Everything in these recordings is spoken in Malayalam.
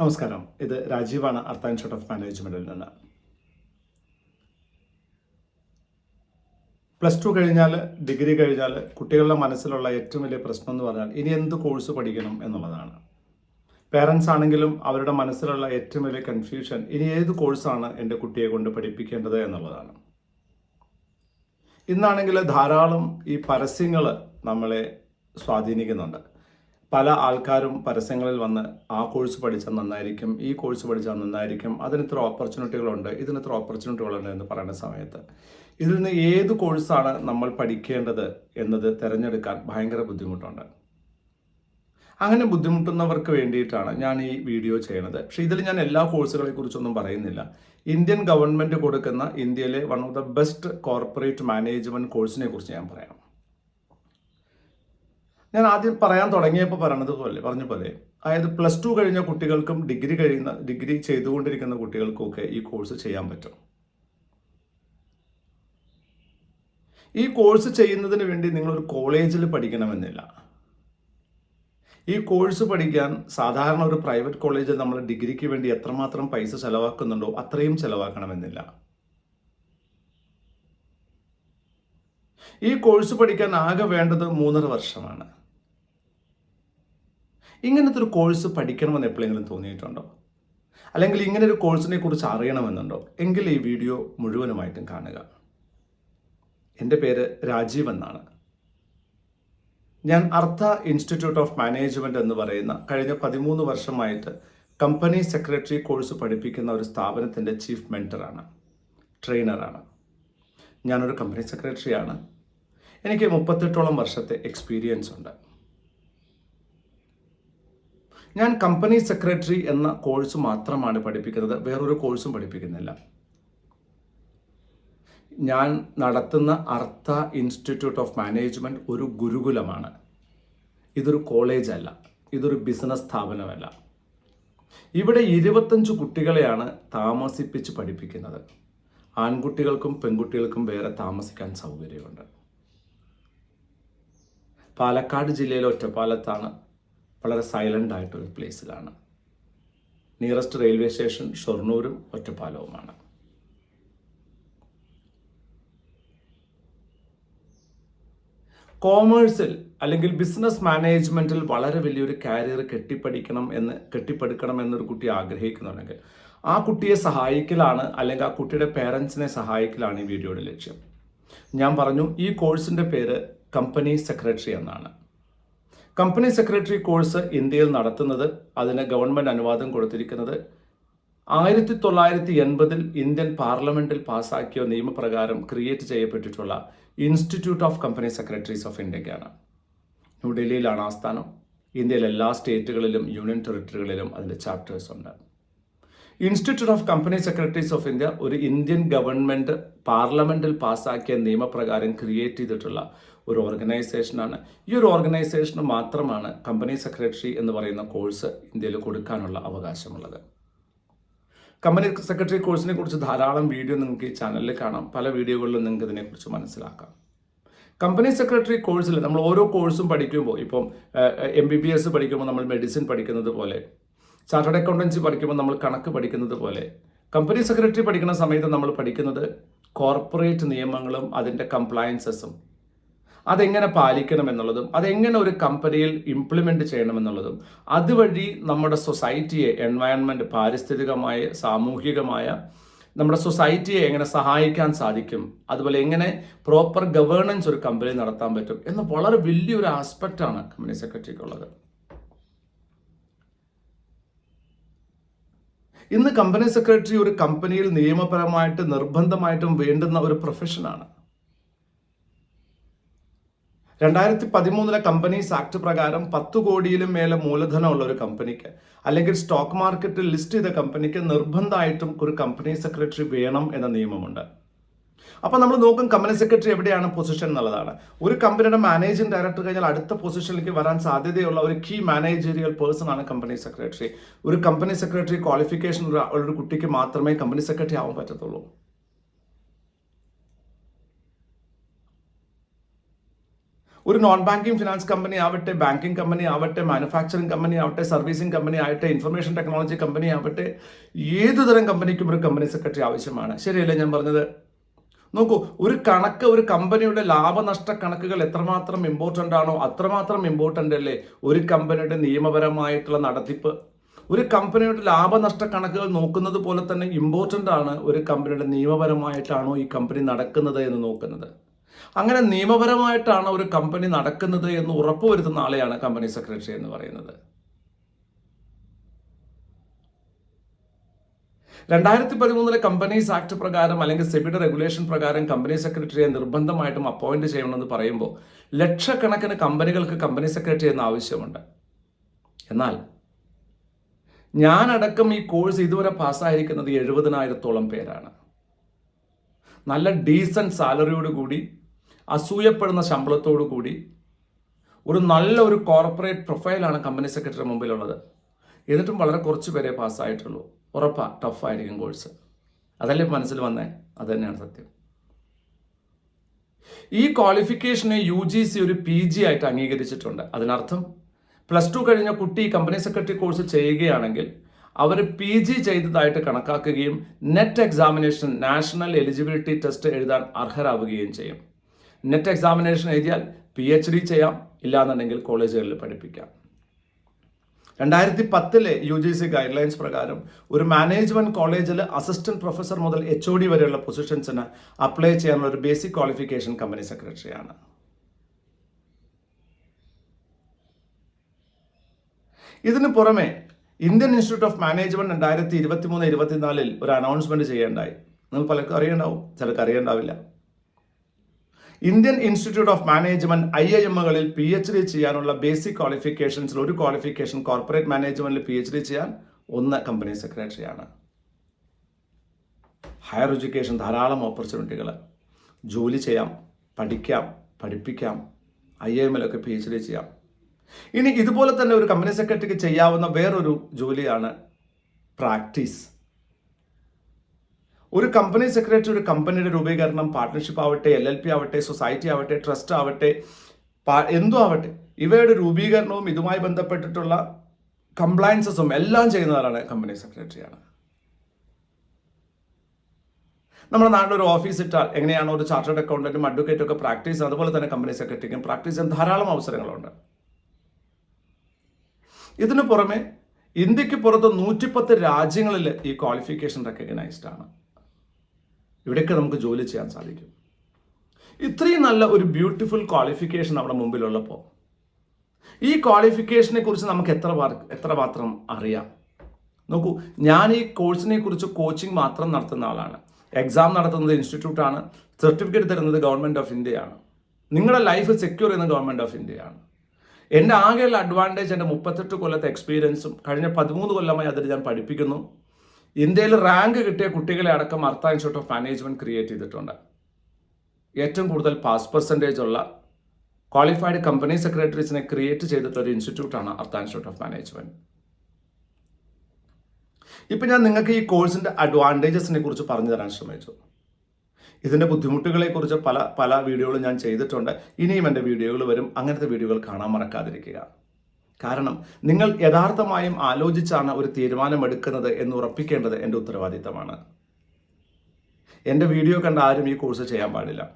നമസ്കാരം. ഇത് രാജീവാണ് അർത്ത ഇൻസ്റ്റിറ്റ്യൂട്ട് ഓഫ് മാനേജ്മെന്റിൽ നിന്ന്. പ്ലസ് ടു കഴിഞ്ഞാൽ ഡിഗ്രി കഴിഞ്ഞാൽ കുട്ടികളുടെ മനസ്സിലുള്ള ഏറ്റവും വലിയ പ്രശ്നം എന്ന് പറഞ്ഞാൽ ഇനി എന്ത് കോഴ്സ് പഠിക്കണം എന്നുള്ളതാണ്. പേരൻസ് ആണെങ്കിലും അവരുടെ മനസ്സിലുള്ള ഏറ്റവും വലിയ കൺഫ്യൂഷൻ ഇനി ഏത് കോഴ്സാണ് എന്റെ കുട്ടിയെ കൊണ്ട് പഠിപ്പിക്കേണ്ടത് എന്നുള്ളതാണ്. ഇന്നാണെങ്കിൽ ധാരാളം ഈ പരസ്യങ്ങൾ നമ്മളെ സ്വാധീനിക്കുന്നുണ്ട്. പല ആൾക്കാരും പരസ്യങ്ങളിൽ വന്ന് ആ കോഴ്സ് പഠിച്ചാൽ നന്നായിരിക്കും ഈ കോഴ്സ് പഠിച്ചാൽ നന്നായിരിക്കും അതിന് ഇത്ര ഓപ്പർച്യൂണിറ്റികളുണ്ട് ഇതിന് ഇത്ര ഓപ്പർച്യൂണിറ്റികളുണ്ട് എന്ന് പറയുന്ന സമയത്ത് ഇതിൽ നിന്ന് ഏത് കോഴ്സാണ് നമ്മൾ പഠിക്കേണ്ടത് എന്നത് തിരഞ്ഞെടുക്കാൻ ഭയങ്കര ബുദ്ധിമുട്ടുണ്ട്. അങ്ങനെ ബുദ്ധിമുട്ടുന്നവർക്ക് വേണ്ടിയിട്ടാണ് ഞാൻ ഈ വീഡിയോ ചെയ്യുന്നത് പക്ഷേ ഇതിൽ ഞാൻ എല്ലാ കോഴ്സുകളെ കുറിച്ചൊന്നും പറയുന്നില്ല. ഇന്ത്യൻ ഗവൺമെന്റ് കൊടുക്കുന്ന ഇന്ത്യയിലെ one of the best corporate management കോഴ്സിനെ കുറിച്ച് ഞാൻ പറയാം. ഞാൻ ആദ്യം പറയാൻ തുടങ്ങിയപ്പോൾ പറയണത് പോലെ പറഞ്ഞ പോലെ അതായത് പ്ലസ് ടു കഴിഞ്ഞ കുട്ടികൾക്കും ഡിഗ്രി കഴിയുന്ന ഡിഗ്രി ചെയ്തുകൊണ്ടിരിക്കുന്ന കുട്ടികൾക്കും ഒക്കെ ഈ കോഴ്സ് ചെയ്യാൻ പറ്റും. ഈ കോഴ്സ് ചെയ്യുന്നതിന് വേണ്ടി നിങ്ങളൊരു കോളേജിൽ പഠിക്കണമെന്നില്ല. ഈ കോഴ്സ് പഠിക്കാൻ സാധാരണ ഒരു പ്രൈവറ്റ് കോളേജിൽ നമ്മൾ ഡിഗ്രിക്ക് വേണ്ടി എത്രമാത്രം പൈസ ചെലവാക്കുന്നുണ്ടോ അത്രയും ചെലവാക്കണമെന്നില്ല. ഈ കോഴ്സ് പഠിക്കാൻ ആകെ വേണ്ടത് മൂന്നര വർഷമാണ്. ഇങ്ങനത്തെ ഒരു കോഴ്സ് പഠിക്കണമെന്ന് എപ്പോഴെങ്കിലും തോന്നിയിട്ടുണ്ടോ? അല്ലെങ്കിൽ ഇങ്ങനെ ഒരു കോഴ്സിനെ കുറിച്ച് അറിയണമെന്നുണ്ടോ? എങ്കിൽ ഈ വീഡിയോ മുഴുവനുമായിട്ടും കാണുക. എന്റെ പേര് രാജീവ് എന്നാണ്. ഞാൻ അർത്ഥ ഇൻസ്റ്റിറ്റ്യൂട്ട് ഓഫ് മാനേജ്മെന്റ് എന്ന് പറയുന്ന കഴിഞ്ഞ പതിമൂന്ന് വർഷമായിട്ട് കമ്പനി സെക്രട്ടറി കോഴ്സ് പഠിപ്പിക്കുന്ന ഒരു സ്ഥാപനത്തിന്റെ ചീഫ് മെന്ററാണ് ട്രെയിനറാണ് ഞാനൊരു കമ്പനി സെക്രട്ടറിയാണ് എനിക്ക് മുപ്പത്തെട്ടോളം വർഷത്തെ എക്സ്പീരിയൻസ് ഉണ്ട്. ഞാൻ കമ്പനി സെക്രട്ടറി എന്ന കോഴ്സ് മാത്രമാണ് പഠിപ്പിക്കുന്നത്. വേറൊരു കോഴ്സും പഠിപ്പിക്കുന്നില്ല. ഞാൻ നടത്തുന്ന അർത്ഥ ഇൻസ്റ്റിറ്റ്യൂട്ട് ഓഫ് മാനേജ്മെന്റ് ഒരു ഗുരുകുലമാണ്. ഇതൊരു കോളേജല്ല ഇതൊരു ബിസിനസ് സ്ഥാപനമല്ല. ഇവിടെ ഇരുപത്തഞ്ച് കുട്ടികളെയാണ് താമസിപ്പിച്ച് പഠിപ്പിക്കുന്നത്. ആൺകുട്ടികൾക്കും പെൺകുട്ടികൾക്കും വേറെ താമസിക്കാൻ സൗകര്യമുണ്ട്. പാലക്കാട് ജില്ലയിലെ ഒറ്റപ്പാലത്താണ് വളരെ സൈലന്റ് ആയിട്ടൊരു പ്ലേസിലാണ് നിയറസ്റ്റ് റെയിൽവേ സ്റ്റേഷൻ ഷൊർണൂരും ഒറ്റപ്പാലവുമാണ്. കോമേഴ്സിൽ അല്ലെങ്കിൽ ബിസിനസ് മാനേജ്മെന്റിൽ വളരെ വലിയൊരു കാരിയർ കെട്ടിപ്പടിക്കണം എന്ന് കെട്ടിപ്പടുക്കണം എന്നൊരു കുട്ടി ആഗ്രഹിക്കുന്നുണ്ടെങ്കിൽ ആ കുട്ടിയെ സഹായിക്കലാണ് അല്ലെങ്കിൽ ആ കുട്ടിയുടെ പേരൻസിനെ സഹായിക്കലാണ് ഈ വീഡിയോയുടെ ലക്ഷ്യം. ഞാൻ പറഞ്ഞു ഈ കോഴ്സിന്റെ പേര് കമ്പനി സെക്രട്ടറി എന്നാണ്. കമ്പനി സെക്രട്ടറി കോഴ്സ് ഇന്ത്യയിൽ നടത്തുന്നത് അതിന് ഗവൺമെന്റ് അനുവാദം കൊടുത്തിരിക്കുന്നത്. ആയിരത്തി തൊള്ളായിരത്തി എൺപതിൽ ഇന്ത്യൻ പാർലമെന്റിൽ പാസാക്കിയ നിയമപ്രകാരം create ചെയ്യപ്പെട്ടിട്ടുള്ള institute of company secretaries of ഇന്ത്യക്കാണ്. ന്യൂഡൽഹിയിലാണ് ആസ്ഥാനം. ഇന്ത്യയിലെ എല്ലാ സ്റ്റേറ്റുകളിലും യൂണിയൻ ടെറിട്ടറികളിലും അതിന്റെ ചാപ്റ്റേഴ്സ് ഉണ്ട്. Institute of company secretaries of India ഒരു ഇന്ത്യൻ ഗവൺമെന്റ് പാർലമെന്റിൽ പാസ്സാക്കിയ നിയമപ്രകാരം ക്രിയേറ്റ് ചെയ്തിട്ടുള്ള ഒരു ഓർഗനൈസേഷനാണ് ഈ ഒരു ഓർഗനൈസേഷന് മാത്രമാണ് കമ്പനി സെക്രട്ടറി എന്ന് പറയുന്ന കോഴ്സ് ഇന്ത്യയിൽ കൊടുക്കാനുള്ള അവകാശമുള്ളത്. കമ്പനി സെക്രട്ടറി കോഴ്സിനെ കുറിച്ച് ധാരാളം വീഡിയോ നിങ്ങൾക്ക് ഈ ചാനലിൽ കാണാം. പല വീഡിയോകളിലും നിങ്ങൾക്ക് ഇതിനെക്കുറിച്ച് മനസ്സിലാക്കാം. കമ്പനി സെക്രട്ടറി കോഴ്സിൽ നമ്മൾ ഓരോ കോഴ്സും പഠിക്കുമ്പോൾ ഇപ്പം എം ബി ബി എസ് പഠിക്കുമ്പോൾ നമ്മൾ മെഡിസിൻ പഠിക്കുന്നത് പോലെ ചാർട്ടേഡ് അക്കൗണ്ടൻസി പഠിക്കുമ്പോൾ നമ്മൾ കണക്ക് പഠിക്കുന്നത് പോലെ കമ്പനി സെക്രട്ടറി പഠിക്കുന്ന സമയത്ത് നമ്മൾ പഠിക്കുന്നത് കോർപ്പറേറ്റ് നിയമങ്ങളും അതിന്റെ കംപ്ലയൻസസും അതെങ്ങനെ പാലിക്കണം എന്നുള്ളതും അതെങ്ങനെ ഒരു കമ്പനിയിൽ ഇംപ്ലിമെന്റ് ചെയ്യണമെന്നുള്ളതും അതുവഴി നമ്മുടെ സൊസൈറ്റിയെ എൻവയൺമെന്റ് പാരിസ്ഥിതികമായ സാമൂഹികമായ നമ്മുടെ സൊസൈറ്റിയെ എങ്ങനെ സഹായിക്കാൻ സാധിക്കും അതുപോലെ എങ്ങനെ പ്രോപ്പർ ഗവേണൻസ് ഒരു കമ്പനി നടത്താൻ പറ്റും എന്ന വളരെ വലിയൊരു ആസ്പെക്റ്റാണ് കമ്പനി സെക്രട്ടറിക്കുള്ളത് ഇന്ന് കമ്പനി സെക്രട്ടറി ഒരു കമ്പനിയിൽ നിയമപരമായിട്ട് നിർബന്ധമായിട്ടും വേണ്ടുന്ന ഒരു പ്രൊഫഷനാണ് രണ്ടായിരത്തി പതിമൂന്നിലെ കമ്പനീസ് ആക്ട് പ്രകാരം പത്ത് കോടിയിലും മേലെ മൂലധനമുള്ള ഒരു കമ്പനിക്ക് അല്ലെങ്കിൽ സ്റ്റോക്ക് മാർക്കറ്റിൽ ലിസ്റ്റ് ചെയ്ത കമ്പനിക്ക് നിർബന്ധമായിട്ടും ഒരു കമ്പനി സെക്രട്ടറി വേണം എന്ന നിയമമുണ്ട്. അപ്പോൾ നമ്മൾ നോക്കും കമ്പനി സെക്രട്ടറി എവിടെയാണ് പൊസിഷൻ എന്നുള്ളതാണ്. ഒരു കമ്പനിയുടെ മാനേജിംഗ് ഡയറക്ടർ കഴിഞ്ഞാൽ അടുത്ത പൊസിഷനിലേക്ക് വരാൻ സാധ്യതയുള്ള ഒരു കീ മാനേജീരിയൽ പേഴ്സൺ ആണ് കമ്പനി സെക്രട്ടറി ഒരു കമ്പനി സെക്രട്ടറി ക്വാളിഫിക്കേഷൻ ഒരു കുട്ടിക്ക് മാത്രമേ കമ്പനി സെക്രട്ടറി ആവാൻ പറ്റത്തുള്ളൂ. ഒരു നോൺ ബാങ്കിങ് ഫിനാൻസ് കമ്പനി ആവട്ടെ ബാങ്കിങ് കമ്പനി ആവട്ടെ മാനുഫാക്ചറിങ് കമ്പനി ആവട്ടെ സർവീസിങ് കമ്പനി ആവട്ടെ ഇൻഫർമേഷൻ ടെക്നോളജി കമ്പനി ആവട്ടെ ഏതുതരം കമ്പനിക്കും ഒരു കമ്പനി സെക്രട്ടറി ആവശ്യമാണ്. ശരിയല്ലേ ഞാൻ പറഞ്ഞത്? നോക്കൂ ഒരു കണക്ക് ഒരു കമ്പനിയുടെ ലാഭനഷ്ട കണക്കുകൾ എത്രമാത്രം ഇമ്പോർട്ടന്റ് ആണോ അത്രമാത്രം ഇമ്പോർട്ടന്റ് അല്ലേ ഒരു കമ്പനിയുടെ നിയമപരമായിട്ടുള്ള നടത്തിപ്പ്? ഒരു കമ്പനിയുടെ ലാഭനഷ്ട കണക്കുകൾ നോക്കുന്നത് പോലെ തന്നെ ഇമ്പോർട്ടന്റ് ആണ് ഒരു കമ്പനിയുടെ നിയമപരമായിട്ടാണോ ഈ കമ്പനി നടക്കുന്നത് എന്ന് നോക്കുന്നത്. അങ്ങനെ നിയമപരമായിട്ടാണ് ഒരു കമ്പനി നടക്കുന്നത് എന്ന് ഉറപ്പുവരുത്തുന്ന ആളെയാണ് കമ്പനി സെക്രട്ടറി എന്ന് പറയുന്നത്. രണ്ടായിരത്തി പതിമൂന്നിലെ കമ്പനീസ് ആക്ട് പ്രകാരം അല്ലെങ്കിൽ സെബിയുടെ റെഗുലേഷൻ പ്രകാരം കമ്പനി സെക്രട്ടറിയെ നിർബന്ധമായിട്ടും അപ്പോയിന്റ് ചെയ്യണമെന്ന് പറയുമ്പോൾ ലക്ഷക്കണക്കിന് കമ്പനികൾക്ക് കമ്പനി സെക്രട്ടറി എന്ന ആവശ്യമുണ്ട്. എന്നാൽ ഞാനടക്കം ഈ കോഴ്സ് ഇതുവരെ പാസ്സായിരിക്കുന്നത് എഴുപതിനായിരത്തോളം പേരാണ്. നല്ല ഡീസന്റ് സാലറിയോട് കൂടി അസൂയപ്പെടുന്ന ശമ്പളത്തോടു കൂടി ഒരു നല്ല ഒരു കോർപ്പറേറ്റ് പ്രൊഫൈലാണ് കമ്പനി സെക്രട്ടറി മുമ്പിലുള്ളത്. എന്നിട്ടും വളരെ കുറച്ച് പേരെ പാസ്സായിട്ടുള്ളൂ ഉറപ്പാ ടഫായിരിക്കും കോഴ്സ് അതല്ലേ മനസ്സിൽ വന്നേ? അത് തന്നെയാണ് സത്യം. ഈ ക്വാളിഫിക്കേഷനെ യു ജി സി ഒരു പി ജി ആയിട്ട് അംഗീകരിച്ചിട്ടുണ്ട്. അതിനർത്ഥം പ്ലസ് ടു കഴിഞ്ഞ കുട്ടി കമ്പനി സെക്രട്ടറി കോഴ്സ് ചെയ്യുകയാണെങ്കിൽ അവർ പി ജി ചെയ്തതായിട്ട് കണക്കാക്കുകയും net examination national eligibility test എഴുതാൻ അർഹരാവുകയും ചെയ്യും. നെറ്റ് എക്സാമിനേഷൻ എഴുതിയാൽ പി എച്ച് ഡി ചെയ്യാം. ഇല്ലാന്നുണ്ടെങ്കിൽ കോളേജുകളിൽ പഠിപ്പിക്കാം. രണ്ടായിരത്തി പത്തിലെ U G C guidelines പ്രകാരം ഒരു മാനേജ്മെന്റ് കോളേജിൽ അസിസ്റ്റന്റ് പ്രൊഫസർ മുതൽ എച്ച് ഒ ഡി വരെയുള്ള പൊസിഷൻസിന് അപ്ലൈ ചെയ്യാനുള്ള ഒരു ബേസിക് ക്വാളിഫിക്കേഷൻ കമ്പനി സെക്രട്ടറിയാണ് ഇതിന് പുറമെ ഇന്ത്യൻ ഇൻസ്റ്റിറ്റ്യൂട്ട് ഓഫ് മാനേജ്മെന്റ് രണ്ടായിരത്തി ഇരുപത്തി മൂന്ന് ഇരുപത്തിനാലിൽ ഒരു അനൗൺസ്മെന്റ് ചെയ്യേണ്ടായി. നിങ്ങൾ പലർക്കും അറിയണ്ടാവും. ചിലർക്ക് അറിയണ്ടാവില്ല. Indian institute of management I I എമ്മുകളിൽ P H D ചെയ്യാനുള്ള ബേസിക് ക്വാളിഫിക്കേഷൻസിൽ ഒരു ക്വാളിഫിക്കേഷൻ കോർപ്പറേറ്റ് മാനേജ്മെന്റിൽ പി എച്ച് ഡി ചെയ്യാൻ ഒന്ന് കമ്പനി സെക്രട്ടറിയാണ് ഹയർ എഡ്യൂക്കേഷൻ ധാരാളം ഓപ്പർച്യൂണിറ്റികൾ ജോലി ചെയ്യാം പഠിക്കാം പഠിപ്പിക്കാം ഐ ഐ എമ്മിലൊക്കെ പി എച്ച് ഡി ചെയ്യാം. ഇനി ഇതുപോലെ തന്നെ ഒരു കമ്പനി സെക്രട്ടറിക്ക് ചെയ്യാവുന്ന വേറൊരു ജോലിയാണ് പ്രാക്ടീസ് ഒരു കമ്പനി സെക്രട്ടറി ഒരു കമ്പനിയുടെ രൂപീകരണം പാർട്ട്ണർഷിപ്പ് ആവട്ടെ എൽ എൽ പി ആവട്ടെ സൊസൈറ്റി ആവട്ടെ ട്രസ്റ്റ് ആവട്ടെ എന്തോ ആവട്ടെ ഇവയുടെ രൂപീകരണവും ഇതുമായി ബന്ധപ്പെട്ടിട്ടുള്ള കംപ്ലയൻസസും എല്ലാം ചെയ്യുന്നതാണ് കമ്പനി സെക്രട്ടറിയാണ് നമ്മുടെ നാട്ടിൽ ഒരു ഓഫീസ് ഇട്ടാൽ എങ്ങനെയാണോ ഒരു ചാർട്ടേഡ് അക്കൗണ്ടന്റും അഡ്വക്കേറ്റും ഒക്കെ പ്രാക്ടീസ് ചെയ്യുന്നത്? അതുപോലെ തന്നെ കമ്പനി സെക്രട്ടറിക്കും പ്രാക്ടീസ് ചെയ്യാൻ ധാരാളം അവസരങ്ങളുണ്ട്. ഇതിനു പുറമെ ഇന്ത്യയ്ക്ക് പുറത്ത് നൂറ്റിപ്പത്ത് രാജ്യങ്ങളിൽ ഈ ക്വാളിഫിക്കേഷൻ റെക്കഗ്നൈസ്ഡ് ആണ്. ഇവിടെയൊക്കെ നമുക്ക് ജോലി ചെയ്യാൻ സാധിക്കും. ഇത്രയും നല്ല ഒരു ബ്യൂട്ടിഫുൾ ക്വാളിഫിക്കേഷൻ നമ്മുടെ മുമ്പിലുള്ളപ്പോൾ ഈ ക്വാളിഫിക്കേഷനെ കുറിച്ച് നമുക്ക് എത്ര എത്ര മാത്രം അറിയാം? നോക്കൂ ഞാൻ ഈ കോഴ്സിനെ കുറിച്ച് കോച്ചിങ് മാത്രം നടത്തുന്ന ആളാണ്. എക്സാം നടത്തുന്നത് ഇൻസ്റ്റിറ്റ്യൂട്ടാണ് സർട്ടിഫിക്കറ്റ് തരുന്നത് ഗവൺമെന്റ് ഓഫ് ഇന്ത്യയാണ് നിങ്ങളുടെ ലൈഫ് സെക്യൂർ ചെയ്യുന്നത് ഗവൺമെന്റ് ഓഫ് ഇന്ത്യയാണ് എന്റെ ആകെയുള്ള അഡ്വാന്റേജ് എന്റെ മുപ്പത്തെട്ട് കൊല്ലത്തെ എക്സ്പീരിയൻസും കഴിഞ്ഞ പതിമൂന്ന് കൊല്ലമായി അതിൽ ഞാൻ പഠിപ്പിക്കുന്നു. ഇന്ത്യയിൽ റാങ്ക് കിട്ടിയ കുട്ടികളെ അടക്കം അർത്ഥ ഇൻസ്റ്റിറ്റ്യൂട്ട് ഓഫ് മാനേജ്മെന്റ് ക്രിയേറ്റ് ചെയ്തിട്ടുണ്ട്. ഏറ്റവും കൂടുതൽ പാസ് പെർസെന്റേജ് ഉള്ള ക്വാളിഫൈഡ് കമ്പനി സെക്രട്ടറീസിനെ ക്രിയേറ്റ് ചെയ്തിട്ടുള്ള ഇൻസ്റ്റിറ്റ്യൂട്ടാണ് അർത്ഥ ഇൻസ്റ്റിറ്റ്യൂട്ട് ഓഫ് മാനേജ്മെന്റ് ഇപ്പം ഞാൻ നിങ്ങൾക്ക് ഈ കോഴ്സിന്റെ അഡ്വാന്റേജസിനെ കുറിച്ച് പറഞ്ഞു തരാൻ ശ്രമിച്ചു. ഇതിന്റെ ബുദ്ധിമുട്ടുകളെക്കുറിച്ച് പല പല വീഡിയോകളും ഞാൻ ചെയ്തിട്ടുണ്ട്. ഇനിയും എന്റെ വീഡിയോകൾ വരും. അങ്ങനത്തെ വീഡിയോകൾ കാണാൻ മറക്കാതിരിക്കുക. കാരണം നിങ്ങൾ യഥാർത്ഥമായും ആലോചിച്ചാണ് ഒരു തീരുമാനമെടുക്കുന്നത് എന്ന് ഉറപ്പിക്കേണ്ടത് എന്റെ ഉത്തരവാദിത്തമാണ്. എന്റെ വീഡിയോ കണ്ട ആരും ഈ കോഴ്സ് ചെയ്യാൻ പാടില്ല.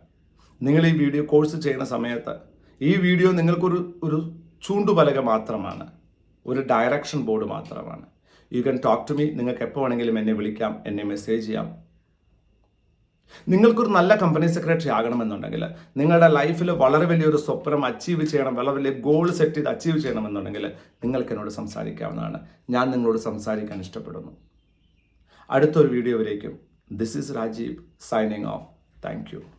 നിങ്ങൾ ഈ വീഡിയോ കോഴ്സ് ചെയ്യുന്ന സമയത്ത് ഈ വീഡിയോ നിങ്ങൾക്കൊരു ഒരു ചൂണ്ടുപലക മാത്രമാണ്. ഒരു ഡയറക്ഷൻ ബോർഡ് മാത്രമാണ്. You can talk to me നിങ്ങൾക്ക് എപ്പോൾ വേണമെങ്കിലും എന്നെ വിളിക്കാം എന്നെ മെസ്സേജ് ചെയ്യാം. നിങ്ങൾക്കൊരു നല്ല കമ്പനി സെക്രട്ടറി ആകണമെന്നുണ്ടെങ്കിൽ നിങ്ങളുടെ ലൈഫിൽ വളരെ വലിയൊരു സ്വപ്നം അച്ചീവ് ചെയ്യണം വളരെ വലിയ ഗോൾ സെറ്റ് ചെയ്ത് അച്ചീവ് ചെയ്യണമെന്നുണ്ടെങ്കിൽ നിങ്ങൾക്ക് എന്നോട് സംസാരിക്കാവുന്നതാണ്. ഞാൻ നിങ്ങളോട് സംസാരിക്കാൻ ഇഷ്ടപ്പെടുന്നു. അടുത്തൊരു വീഡിയോയിലേക്കും this is Rajeev signing off thank